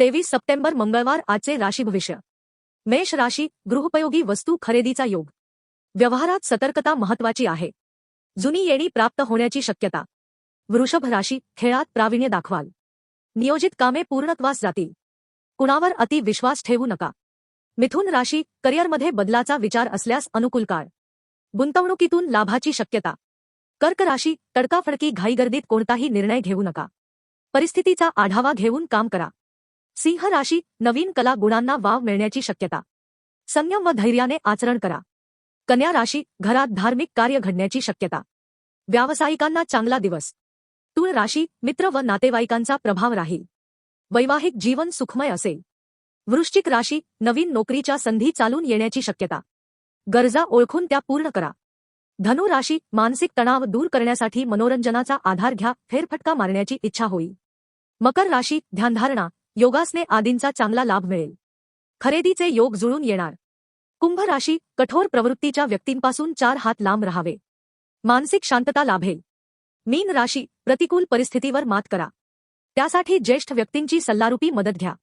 तेवीस सप्टेंबर मंगळवार आजचे राशी भविष्य. मेष राशी गृहोपयोगी वस्तू खरेदीचा योग. व्यवहारात सतर्कता महत्वाची आहे. जुनी येणी प्राप्त होण्याची शक्यता. वृषभ राशी खेळात प्रावीण्य दाखवाल. नियोजित कामे पूर्णत्वास जातील. कुणावर अति विश्वास ठेवू नका. मिथुन राशी करिअरमध्ये बदलाचा विचार असल्यास अनुकूल काळ. गुंतवणुकीतून लाभाची शक्यता. कर्क राशी तडकाफडकी घाईगर्दीत कोणताही निर्णय घेऊ नका. परिस्थितीचा आढावा घेऊन काम करा. सिंह राशी नवीन कला गुणांना वाव मिळण्याची शक्यता. संयम व धैर्याने आचरण करा. कन्या राशी घरात धार्मिक कार्य घडण्याची शक्यता. व्यावसायिकांना चांगला दिवस. तुळ राशी मित्र व नातेवाईकांचा प्रभाव राहील. वैवाहिक जीवन सुखमय असेल. वृश्चिक राशी नवीन नोकरीच्या संधी चालून येण्याची शक्यता. गरजा ओळखून त्या पूर्ण करा. धनु राशी मानसिक तणाव दूर करण्यासाठी मनोरंजनाचा आधार घ्या फेरफटका मारण्याची इच्छा होईल. मकर राशी ध्यानधारणा योगासने आदींचा चांगला लाभ मिळेल. खरेदीचे योग जुळून येणार. कुंभ राशी कठोर प्रवृत्तीच्या व्यक्तींपासून चार हात लांब राहावे. मानसिक शांतता लाभेल. मीन राशी प्रतिकूल परिस्थितीवर मात करा. त्यासाठी ज्येष्ठ व्यक्तींची सल्लारूपी मदत घ्या.